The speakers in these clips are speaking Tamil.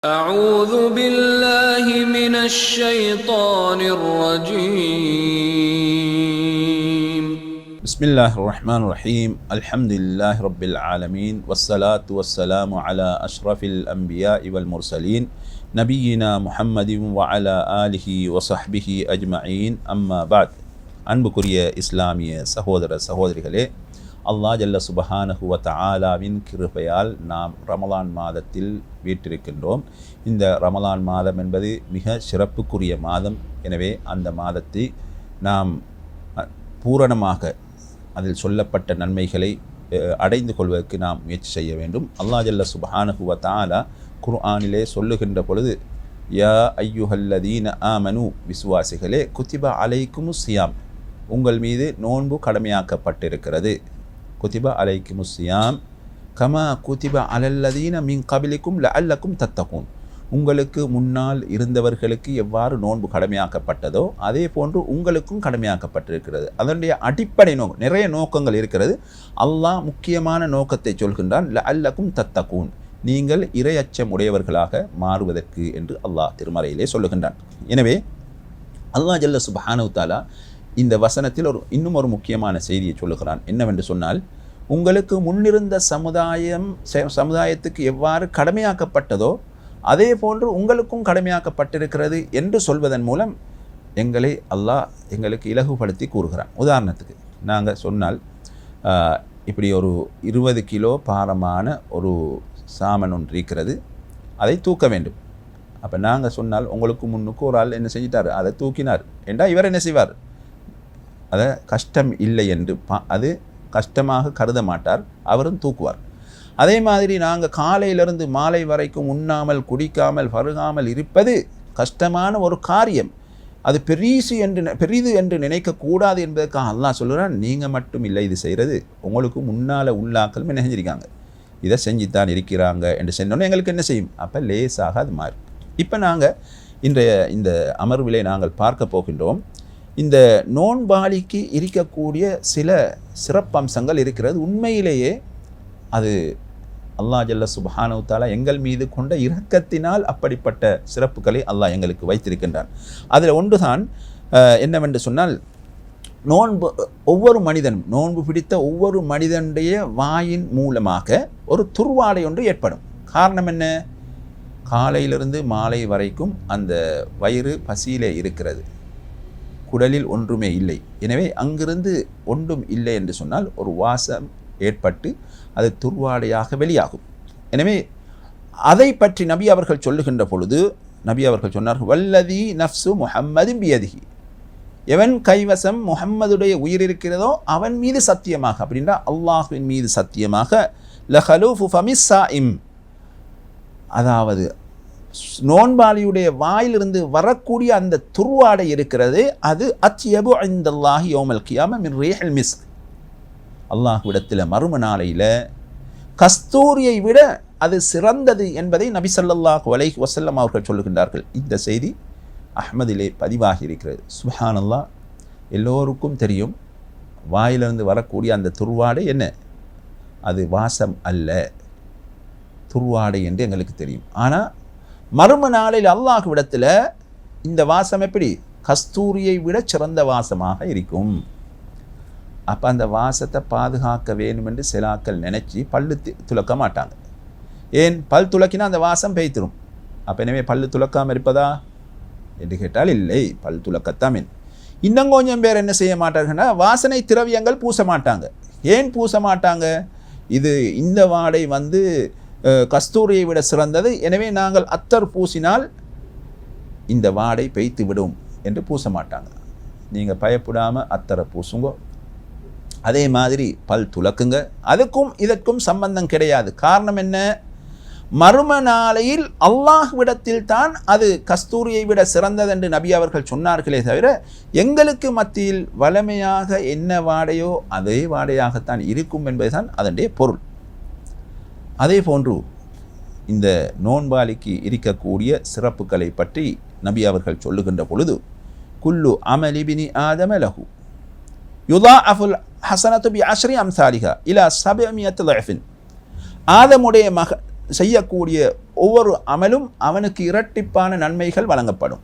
أعوذ بالله من الشيطان الرجيم بسم الله الرحمن الرحيم الحمد لله رب العالمين والصلاة والسلام على أشرف الأنبياء والمرسلين نبينا محمد وعلى آله وصحبه أجمعين أما بعد அன்புக்குரிய இஸ்லாமிய சகோதர சகோதரிகளே அல்லாஹ் ஜல்ல சுபஹானஹு வ கிருபையால் நாம் ரமலான் மாதத்தில் வீட்டிருக்கின்றோம் இந்த ரமலான் மாதம் என்பது மிக சிறப்புக்குரிய மாதம். எனவே அந்த மாதத்தை நாம் பூரணமாக அதில் சொல்லப்பட்ட நன்மைகளை அடைந்து கொள்வதற்கு நாம் முயற்சி செய்ய வேண்டும். அல்லாஹ் ஜல்ல சுபஹானஹு தாலா குர்ஆனிலே சொல்லுகின்ற பொழுது யா ஐயுஹல்லதீன ஆமனு விசுவாசிகளே குத்திபா அலைக்கும் சியாம். உங்கள் மீது நோன்பு கடமையாக்கப்பட்டிருக்கிறது. குத்திபா அலைக்கு சியாம் கமா குத்திபா அலல்லதீன மின் கபிலிக்கும் லஅல்லக்கும் தத்தகும் உங்களுக்கு முன்னால் இருந்தவர்களுக்கு எவ்வாறு நோன்பு கடமையாக்கப்பட்டதோ அதே போன்று உங்களுக்கும் கடமையாக்கப்பட்டிருக்கிறது. அதனுடைய அடிப்படை நோக்கம் நிறைய நோக்கங்கள் இருக்கிறது. அல்லாஹ் முக்கியமான நோக்கத்தை சொல்கின்றான் ல அல்லக்கும் தத்தகூன் நீங்கள் இரையச்சம் உடையவர்களாக மாறுவதற்கு என்று அல்லாஹ் திருமறையிலே சொல்லுகின்றான். எனவே அல்லாஹ் ஜல்ல சுப்ஹானஹு தஆலா இந்த வசனத்தில் ஒரு இன்னும் ஒரு முக்கியமான செய்தியை சொல்லுகிறான். என்னவென்று சொன்னால் உங்களுக்கு முன்னிருந்த சமுதாயம் சமுதாயத்துக்கு எவ்வாறு கடமையாக்கப்பட்டதோ அதே போன்று உங்களுக்கும் கடமையாக்கப்பட்டிருக்கிறது என்று சொல்வதன் மூலம் எங்களை அல்லாஹ் எங்களுக்கு இலகுபடுத்தி கூறுகிறான். உதாரணத்துக்கு நாங்கள் சொன்னால் இப்படி ஒரு இருபது கிலோ பாரமான ஒரு சாமன் ஒன்று இருக்கிறது அதை தூக்க வேண்டும். அப்போ நாங்கள் சொன்னால் உங்களுக்கு முன்னுக்கு ஒரு ஆள் என்ன செஞ்சிட்டார்? அதை தூக்கினார். என்றால் இவர் என்ன செய்வார்? அதை கஷ்டம் இல்லை என்று பா- அது கஷ்டமாக கருத மாட்டார். அவரும் தூக்குவார். அதே மாதிரி நாங்கள் காலையிலிருந்து மாலை வரைக்கும் உண்ணாமல் குடிக்காமல் பருகாமல் இருப்பது கஷ்டமான ஒரு காரியம். அது பெரிசு என்று பெரிது என்று நினைக்கக்கூடாது என்பதற்காக அல்லாஹ் சொல்கிறான் நீங்கள் மட்டும் இல்லை இது செய்கிறது உங்களுக்கு முன்னால் உள்ளாக்கள் நினைஞ்சிருக்காங்க இதை செஞ்சுத்தான் இருக்கிறாங்க என்று சொன்னோன்னே எங்களுக்கு என்ன செய்யும்? அப்போ லேசாக அது மாறும். இப்போ நாங்கள் இன்றைய இந்த அமர்விலே நாங்கள் பார்க்க போகின்றோம். இந்த நோன்பாளிக்கு இருக்கக்கூடிய சில சிறப்பம்சங்கள் இருக்கிறது. உண்மையிலேயே அது அல்லாஹ் ஜல்ல சுப்ஹானஹு தஆலா எங்கள் மீது கொண்ட இரக்கத்தினால் அப்படிப்பட்ட சிறப்புகளை அல்லாஹ் எங்களுக்கு வைத்திருக்கின்றான். அதில் ஒன்றுதான் என்னவென்று சொன்னால் நோன்பு ஒவ்வொரு மனிதனும் நோன்பு பிடித்த ஒவ்வொரு மனிதனுடைய வாயின் மூலமாக ஒரு துர்வாடை ஒன்று ஏற்படும். காரணம் என்ன? காலையிலிருந்து மாலை வரைக்கும் அந்த வயிறு பசியிலே இருக்கிறது. குடலில் ஒன்றுமே இல்லை. எனவே அங்கிருந்து ஒன்றும் இல்லை என்று சொன்னால் ஒரு வாசம் ஏற்பட்டு அது துர்வாடையாக வெளியாகும். எனவே அதை பற்றி நபி அவர்கள் சொல்லுகின்ற பொழுது நபி அவர்கள் சொன்னார்கள் வல்லதி நஃப்சு முஹம்மதின் பியதிகி எவன் கைவசம் முஹம்மதுடைய உயிர் இருக்கிறதோ அவன் மீது சத்தியமாக அப்படின்னா அல்லாஹுவின் மீது சத்தியமாக லஹலூஃபு ஃபமிஸ் இம் அதாவது நோன்பாளியுடைய வாயிலிருந்து வரக்கூடிய அந்த துருவாடை இருக்கிறது. அது அத்யபு ஐந்தல்லாஹி யோமல் கியாம மின் ரேஹல் மிஸ் அல்லாஹ்விடத்தில் மறும நாளையில் கஸ்தூரியை விட அது சிறந்தது என்பதை நபி சல்லாஹ் வலை வசல்லம் அவர்கள் சொல்லுகின்றார்கள். இந்த செய்தி அஹ்மதிலே பதிவாகி இருக்கிறது. சுஹானல்லா எல்லோருக்கும் தெரியும் வாயிலிருந்து வரக்கூடிய அந்த துருவாடை என்ன? அது வாசம் அல்ல. துருவாடை என்று எங்களுக்கு தெரியும். ஆனால் மறும நாளில் அல்லாஹ்விடத்தில் இந்த வாசம் எப்படி? கஸ்தூரியை விட சிறந்த வாசமாக இருக்கும். அப்போ அந்த வாசத்தை பாதுகாக்க வேணும் என்று சிலாக்கள் நினச்சி பல்லு துளக்க துலக்க மாட்டாங்க. ஏன்? பல் துலக்கினா அந்த வாசம் பெய்த்திரும். அப்போ எனவே பல்லு துலக்காமல் இருப்பதா? என்று கேட்டால் இல்லை. பல் துலக்கத்தான் மீன் இன்னும் கொஞ்சம் பேர் என்ன செய்ய மாட்டார்கள்னா வாசனை திரவியங்கள் பூச மாட்டாங்க. ஏன் பூச மாட்டாங்க? இது இந்த வாடை வந்து கஸ்தூரியை விட சிறந்தது. எனவே நாங்கள் அத்தர் பூசினால் இந்த வாடை பெய்த்து விடும் என்று பூச மாட்டாங்க. நீங்கள் பயப்படாமல் அத்தரை பூசுங்க. அதே மாதிரி பல் துலக்குங்க அதுக்கும் இதற்கும் சம்பந்தம் கிடையாது. காரணம் என்ன? மரும நாளையில் அல்லாஹ்விடத்தில் தான் அது கஸ்தூரியை விட சிறந்தது என்று நபி அவர்கள் சொன்னார்களே தவிர எங்களுக்கு மத்தியில் வளமையாக என்ன வாடையோ அதே வாடையாகத்தான் இருக்கும் என்பதுதான் அதனுடைய பொருள். அதே போன்று இந்த நோன்பாளிக்கு இருக்கக்கூடிய சிறப்புகளை பற்றி நபி அவர்கள் சொல்லுகின்ற பொழுது குல்லு அமலிபினி ஆதம லஹு யுதாஅஃபுல் ஹசனத்து பி அஸ்ரி அம்சாலிகா இலா சபமியத்து ஆதமுடைய மக செய்யக்கூடிய ஒவ்வொரு அமலும் அவனுக்கு இரட்டிப்பான நன்மைகள் வழங்கப்படும்.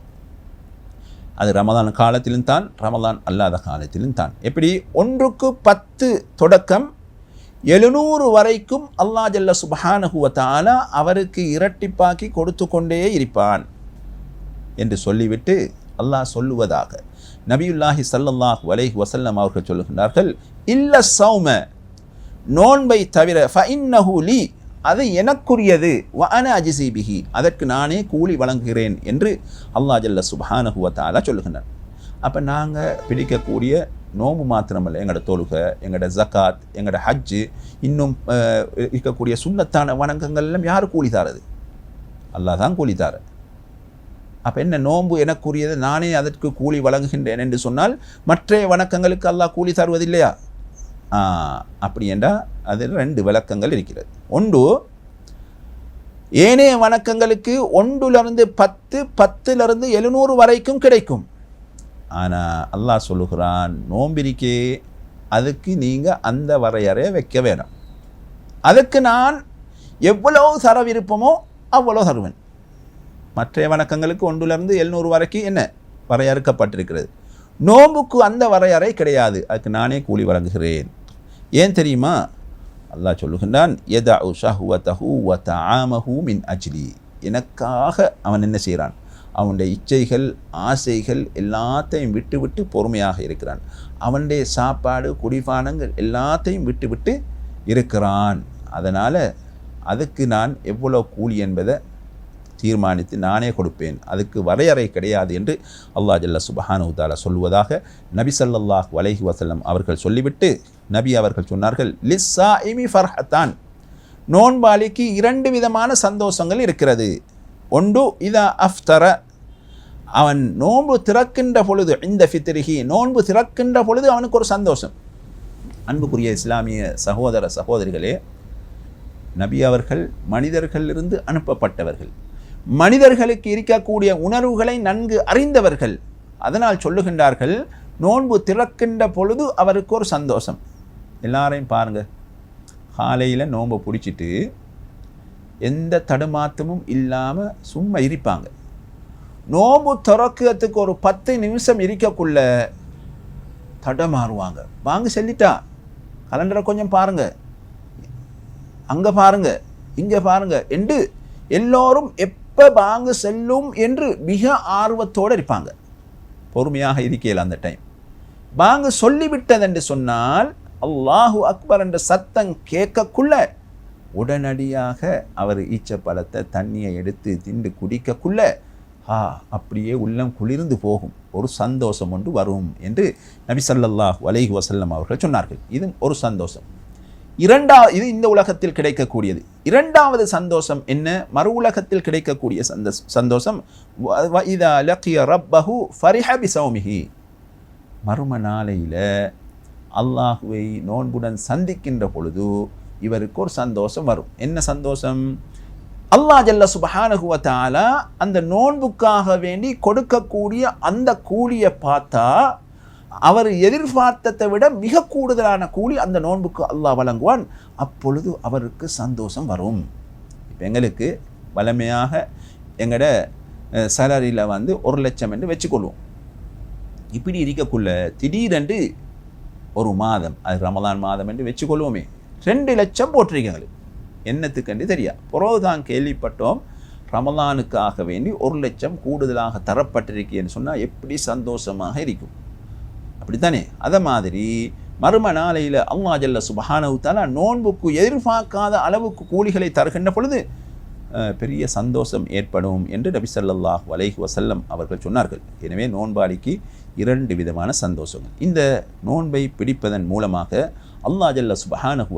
அது ரமதான் காலத்திலும் தான் ரமதான் அல்லாத காலத்திலும் தான். எப்படி? ஒன்றுக்கு பத்து தொடக்கம் எழுநூறு வரைக்கும் அல்லாஹ் ஜல்ல சுபஹானஹு அவருக்கு இரட்டிப்பாக்கி கொடுத்து கொண்டே இருப்பான் என்று சொல்லிவிட்டு அல்லாஹ் சொல்லுவதாக நபியுல்லாஹி சல்லல்லாஹ் அலைஹி வசல்லம் அவர்கள் சொல்லுகின்றார்கள் இல்ல சௌம நோன்பை தவிர ஃபஇன்னஹு அது எனக்குரியது வ அன அதற்கு நானே கூலி வழங்குகிறேன் என்று அல்லாஹ் ஜல்ல சுபஹானஹுவத்தாலா சொல்லுகின்றார் அப்போ நாங்கள் பிடிக்கக்கூடிய நோம்பு மாத்திரமல்ல. எங்களோட தொழுகை எங்களோட ஜக்காத் எங்களோட ஹஜ்ஜு இன்னும் இருக்கக்கூடிய சுண்ணத்தான வணக்கங்கள் எல்லாம் யார் கூலி தாரது? அல்லாஹ் தான் கூலி தார அப்போ என்ன நோன்பு எனக்குரியது நானே அதற்கு கூலி வழங்குகின்றேன் என்று சொன்னால் மற்ற வணக்கங்களுக்கு அல்லாஹ் கூலி தருவதில்லையா? அப்படி என்றால் அதில் ரெண்டு விளக்கங்கள் இருக்கிறது. ஒன்று ஏனைய வணக்கங்களுக்கு ஒன்றுலேருந்து பத்து பத்துலேருந்து எழுநூறு வரைக்கும் கிடைக்கும். ஆனால் அல்லாஹ் சொல்லுகிறான் நோம்பிரிக்கே அதுக்கு நீங்கள் அந்த வரையறையை வைக்க வேண்டாம் அதுக்கு நான் எவ்வளவு தர விருப்பமோ அவ்வளோ தருவேன். மற்ற வணக்கங்களுக்கு ஒன்றுலேருந்து எழுநூறு வரைக்கும் என்ன வரையறுக்கப்பட்டிருக்கிறது? நோம்புக்கு அந்த வரையறை கிடையாது. அதுக்கு நானே கூலி வழங்குகிறேன். ஏன் தெரியுமா? அல்லாஹ் சொல்லுகின்றான் எதா ஷஹுவதஹு வ தாமஹூ மின் அஜ்லி. எனக்காக அவன் என்ன செய்கிறான்? அவனுடைய இச்சைகள் ஆசைகள் எல்லாத்தையும் விட்டு விட்டு பொறுமையாக இருக்கிறான். அவனுடைய சாப்பாடு குடிபானங்கள் எல்லாத்தையும் விட்டு விட்டு இருக்கிறான். அதனால் அதுக்கு நான் எவ்வளோ கூலி என்பதை தீர்மானித்து நானே கொடுப்பேன். அதுக்கு வரையறை கிடையாது என்று அல்லாஹ் ஜல்ல சுபஹானு தாலா நபி சல்லாஹ் வலைஹி வசல்லம் அவர்கள் சொல்லிவிட்டு நபி அவர்கள் சொன்னார்கள் லிஸ்ஸா இமி ஃபர்ஹத்தான். நோன்பாளிக்கு இரண்டு விதமான சந்தோஷங்கள் இருக்கிறது. ஒன்று இதா அஃப்தர அவன் நோன்பு திறக்கின்ற பொழுது இந்த ஃபித்திரிகி நோன்பு திறக்கின்ற பொழுது அவனுக்கு ஒரு சந்தோஷம். அன்புக்குரிய இஸ்லாமிய சகோதர சகோதரிகளே நபி அவர்கள் மனிதர்களிலிருந்து அனுப்பப்பட்டவர்கள். மனிதர்களுக்கு இருக்கக்கூடிய உணர்வுகளை நன்கு அறிந்தவர்கள். அதனால் சொல்லுகின்றார்கள் நோன்பு திறக்கின்ற பொழுது அவருக்கு ஒரு சந்தோஷம். எல்லாரையும் பாருங்கள் காலையில் நோன்பை பிடிச்சிட்டு எந்த தடுமாற்றமும் இல்லாமல் சும்மா இருப்பாங்க. நோம்பு திறக்கிறதுக்கு ஒரு பத்து நிமிஷம் இருக்கக்குள்ள தடமாறுவாங்க. வாங்க செல்லிட்டா. கலண்டரை கொஞ்சம் பாருங்கள் அங்கே பாருங்க. இங்கே பாருங்க. என்று எல்லோரும் எப்போ வாங்க செல்லும் என்று மிக ஆர்வத்தோடு இருப்பாங்க. பொறுமையாக இருக்கையில் அந்த டைம் வாங்க சொல்லிவிட்டது என்று சொன்னால் அல்லாஹு அக்பர் என்ற சத்தம் கேட்கக்குள்ள உடனடியாக அவர் ஈச்சப்பழத்தை தண்ணியை எடுத்து திண்டு குடிக்கக்குள்ள ஆ அப்படியே உள்ளம் குளிர்ந்து போகும். ஒரு சந்தோஷம் ஒன்று வரும் என்று நபி சல்லாஹ் அலைஹி வசல்லம் அவர்கள் சொன்னார்கள். இது ஒரு சந்தோஷம். இரண்டா இது இந்த உலகத்தில் கிடைக்கக்கூடியது. இரண்டாவது சந்தோஷம் என்ன? மறு உலகத்தில் கிடைக்கக்கூடிய சந்த சந்தோஷம் வ- வ இதா லக்கிய ரப்பஹு ஃபரிஹ சௌமிஹி மறும நாளையில் அல்லாஹுவை நோன்புடன் சந்திக்கின்ற பொழுது இவருக்கு ஒரு சந்தோஷம் வரும். என்ன சந்தோஷம்? அல்லாஹ் ஜல்ல சுபஹானகுவத்தால அந்த நோன்புக்காக வேண்டி கொடுக்கக்கூடிய அந்த கூலியை பார்த்தா அவர் எதிர்பார்த்ததை விட மிக கூடுதலான கூலி அந்த நோன்புக்கு அல்லாஹ் வழங்குவான். அப்பொழுது அவருக்கு சந்தோஷம் வரும். இப்போ எங்களுக்கு வளமையாக எங்களோட சேலரியில் வந்து ஒரு லட்சம் என்று வச்சுக்கொள்வோம். இப்படி இருக்கக்குள்ள திடீரென்று ஒரு மாதம் அது ரமதான் மாதம் என்று வச்சுக்கொள்வோமே. ரெண்டு லட்சம் போட்டிருக்கீங்க என்னத்துக்கென்று தெரியா? புறவுதான் கேள்விப்பட்டோம் ரமலானுக்காக வேண்டி ஒரு லட்சம் கூடுதலாக தரப்பட்டிருக்கேன்னு சொன்னால் எப்படி சந்தோஷமாக இருக்கும்? அப்படித்தானே? அதை மாதிரி மர்ம நாளையில் அல்லா ஜல்ல சுபஹானஹு நோன்புக்கு எதிர்பார்க்காத அளவுக்கு கூலிகளை தருகின்ற பொழுது பெரிய சந்தோஷம் ஏற்படும் என்று நபி சல்லாஹ் அலைஹி வசல்லம் அவர்கள் சொன்னார்கள். எனவே நோன்பாளிக்கு இரண்டு விதமான சந்தோஷங்கள். இந்த நோன்பை பிடிப்பதன் மூலமாக அல்லாஹ் ஜல்ல சுபஹானஹு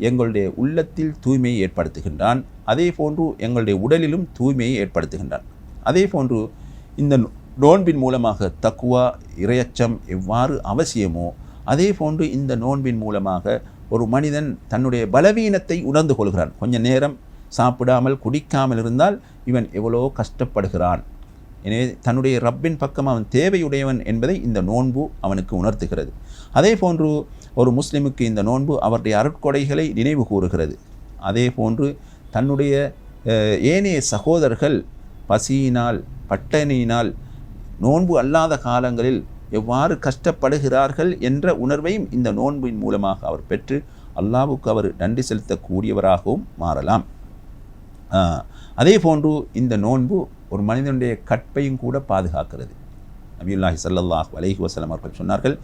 எங்களுடைய உள்ளத்தில் தூய்மையை ஏற்படுத்துகின்றான். அதே போன்று எங்களுடைய உடலிலும் தூய்மையை ஏற்படுத்துகின்றான். அதே போன்று இந்த நோ- நோன்பின் மூலமாக தக்குவா இரையச்சம் எவ்வாறு அவசியமோ அதே போன்று இந்த நோன்பின் மூலமாக ஒரு மனிதன் தன்னுடைய பலவீனத்தை உணர்ந்து கொள்கிறான். கொஞ்ச நேரம் சாப்பிடாமல் குடிக்காமல் இருந்தால் இவன் எவ்வளோ கஷ்டப்படுகிறான். எனவே தன்னுடைய ரப்பின் பக்கம் அவன் தேவையுடையவன் என்பதை இந்த நோன்பு அவனுக்கு உணர்த்துகிறது. அதே போன்று ஒரு முஸ்லிமுக்கு இந்த நோன்பு அவருடைய அருட்கொடைகளை நினைவு கூறுகிறது. அதே போன்று தன்னுடைய ஏனைய சகோதரர்கள் பசியினால் பட்டணியினால் நோன்பு அல்லாத காலங்களில் எவ்வாறு கஷ்டப்படுகிறார்கள் என்ற உணர்வையும் இந்த நோன்பின் மூலமாக அவர் பெற்று அல்லாவுக்கு அவர் நன்றி செலுத்தக்கூடியவராகவும் மாறலாம். அதே போன்று இந்த நோன்பு ஒரு மனிதனுடைய கற்பையும் கூட பாதுகாக்கிறது. நபியுல்லாஹி சல்லாஹ் அலஹி வசலம் அவர்கள் சொன்னார்கள்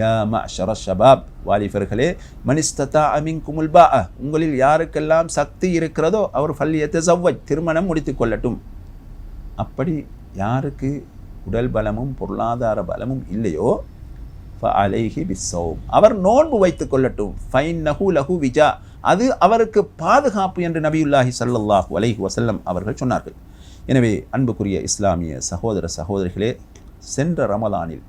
யா மஅஷர ஷபாப். வாலிபர்களே மனிஸ்ததா அமின்குமுல் பாஅ. உங்களில் யாருக்கெல்லாம் சக்தி இருக்கிறதோ அவர் ஃபல்யத்தஸவ்வஜ் திருமணம் முடித்து கொள்ளட்டும். அப்படி யாருக்கு உடல் பலமும் பொருளாதார பலமும் இல்லையோ அலைஹி பிஸ்ஸௌம். அவர் நோன்பு வைத்துக் கொள்ளட்டும். ஃபைன் நஹு லஹு விஜா. அது அவருக்கு பாதுகாப்பு என்று நபியுல்லாஹி ஸல்லல்லாஹு அலைஹி வசல்லம் அவர்கள் சொன்னார்கள். எனவே அன்புக்குரிய இஸ்லாமிய சகோதர சகோதரிகளே சென்ற ரமலானில்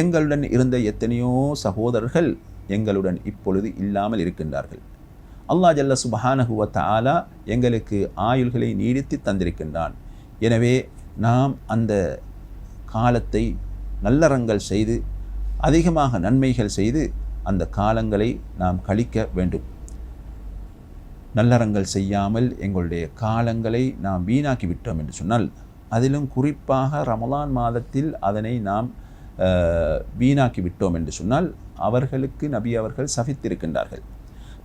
எங்களுடன் இருந்த எத்தனையோ சகோதரர்கள் எங்களுடன் இப்பொழுது இல்லாமல் இருக்கின்றார்கள். அல்லாஹ் ஜல்ல சுபஹானஹு தாலா எங்களுக்கு ஆயுள்களை நீடித்து தந்திருக்கின்றான். எனவே நாம் அந்த காலத்தை நல்லறங்கள் செய்து அதிகமாக நன்மைகள் செய்து அந்த காலங்களை நாம் கழிக்க வேண்டும். நல்லறங்கள் செய்யாமல் எங்களுடைய காலங்களை நாம் வீணாக்கி விட்டோம் என்று சொன்னால் அதிலும் குறிப்பாக ரமலான் மாதத்தில் அதனை நாம் வீணாக்கி விட்டோம் என்று சொன்னால் அவர்களுக்கு நபி அவர்கள் சபித்திருக்கின்றார்கள்.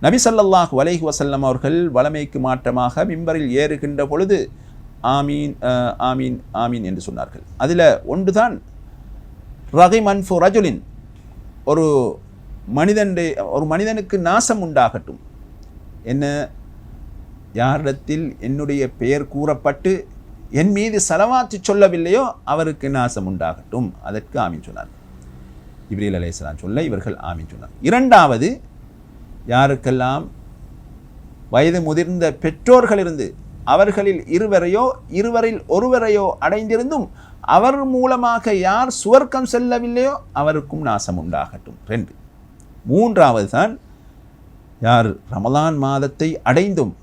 நபி ஸல்லல்லாஹு அலைஹி வசல்லம் அவர்கள் வளமைக்கு மாற்றமாக மிம்பரில் ஏறுகின்ற பொழுது ஆமீன் ஆமீன் ஆமீன் என்று சொன்னார்கள். அதில் ஒன்றுதான் ரகிமன் ஃபு ரஜுலின் ஒரு மனிதனுடைய ஒரு மனிதனுக்கு நாசம் உண்டாகட்டும். என்ன? யாரிடத்தில் என்னுடைய பெயர் கூறப்பட்டு என் மீது செலவாத்து சொல்லவில்லையோ அவருக்கு நாசம் உண்டாகட்டும் அதற்கு ஆமீன் சொன்னார். இப்ரீல் அலைஹிஸ்ஸலாம் சொல்ல இவர்கள் ஆமீன் சொன்னார். இரண்டாவது யாருக்கெல்லாம் வயது முதிர்ந்த பெற்றோர்களிருந்து அவர்களில் இருவரையோ இருவரில் ஒருவரையோ அடைந்திருந்தும் அவர் மூலமாக யார் சுவர்க்கம் செல்லவில்லையோ அவருக்கும் நாசம் உண்டாகட்டும் ரெண்டு. மூன்றாவது தான் யார் ரமலான் மாதத்தை அடைந்தும்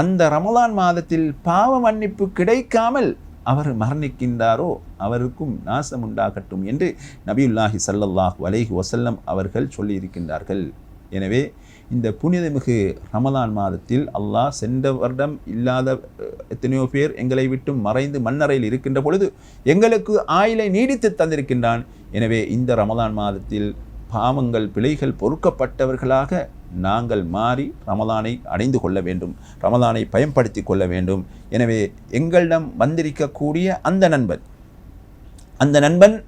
அந்த ரமலான் மாதத்தில் பாவ மன்னிப்பு கிடைக்காமல் அவர் மரணிக்கின்றாரோ அவருக்கும் நாசம் உண்டாகட்டும் என்று நபியுல்லாஹி சல்லல்லாஹ் அலைஹி வசல்லம் அவர்கள் சொல்லியிருக்கின்றார்கள். எனவே இந்த புனிதமிகு ரமலான் மாதத்தில் அல்லாஹ் சென்ற வருடம் இல்லாத எத்தனையோ பேர் எங்களை விட்டு மறைந்து மண்ணறையில் இருக்கின்ற பொழுது எங்களுக்கு ஆயிலை நீடித்து தந்திருக்கின்றான். எனவே இந்த ரமலான் மாதத்தில் பாவங்கள் பிழைகள் பொறுக்கப்பட்டவர்களாக நாங்கள் மாறி ரமதானை அடைந்து கொள்ள வேண்டும் ரமதானை பயன்படுத்தி கொள்ள வேண்டும். எனவே எங்களிடம் வந்திருக்கக்கூடிய அந்த நண்பன் அந்த நண்பன்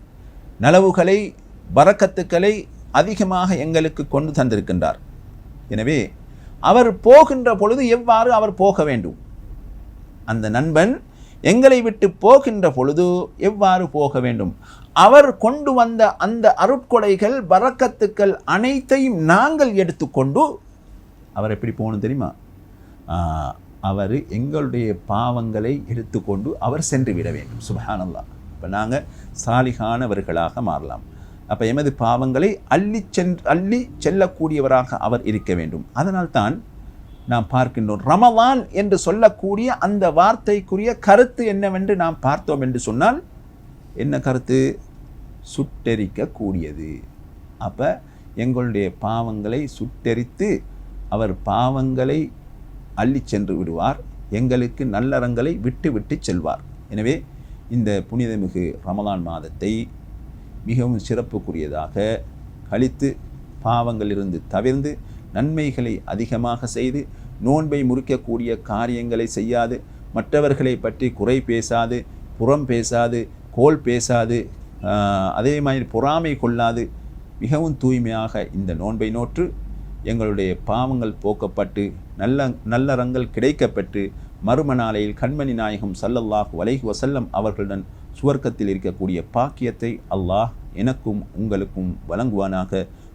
நலவுகளை வரக்கத்துக்களை அதிகமாக எங்களுக்கு கொண்டு தந்திருக்கின்றார். எனவே அவர் போகின்ற பொழுது எவ்வாறு அவர் போக வேண்டும்? அந்த நண்பன் எங்களை விட்டு போகின்ற பொழுது எவ்வாறு போக வேண்டும்? அவர் கொண்டு வந்த அந்த அருட்கொடைகள் வரக்கத்துக்கள் அனைத்தையும் நாங்கள் எடுத்துக்கொண்டு அவர் எப்படி போகணும் தெரியுமா? அவர் எங்களுடைய பாவங்களை எடுத்துக்கொண்டு அவர் சென்று விட வேண்டும். சுபஹானல்லாஹ். இப்போ நாங்கள் சாலிகானவர்களாக மாறலாம். அப்போ எமது பாவங்களை அள்ளி சென்று அள்ளி செல்லக்கூடியவராக அவர் இருக்க வேண்டும். அதனால்தான் நாம் பார்க்கின்றோம். ரமலான் என்று சொல்லக்கூடிய அந்த வார்த்தைக்குரிய கருத்து என்னவென்று நாம் பார்த்தோம் என்று சொன்னால் என்ன கருத்து? சுட்டெரிக்கக்கூடியது. அப்போ எங்களுடைய பாவங்களை சுட்டெரித்து அவர் பாவங்களை அள்ளி சென்று விடுவார். எங்களுக்கு நல்லறங்களை விட்டு விட்டு செல்வார். எனவே இந்த புனிதமிகு ரமலான் மாதத்தை மிகவும் சிறப்புக்குரியதாக கழித்து பாவங்களிலிருந்து தவிர்ந்து நன்மைகளை அதிகமாக செய்து நோன்பை முறிக்கக்கூடிய காரியங்களை செய்யாது. மற்றவர்களை பற்றி குறை பேசாது புறம் பேசாது கோல் பேசாது அதே மாதிரி பொறாமை கொள்ளாது. மிகவும் தூய்மையாக இந்த நோன்பை நோற்று எங்களுடைய பாவங்கள் போக்கப்பட்டு நல்ல நல்லறங்கள் கிடைக்கப்பெற்று மறும நாளையில் கண்மணி நாயகம் சல்லல்லாஹ் அலைஹி வசல்லம் அவர்களுடன் சுவர்க்கத்தில் இருக்கக்கூடிய பாக்கியத்தை அல்லாஹ் எனக்கும் உங்களுக்கும் வழங்குவானாக.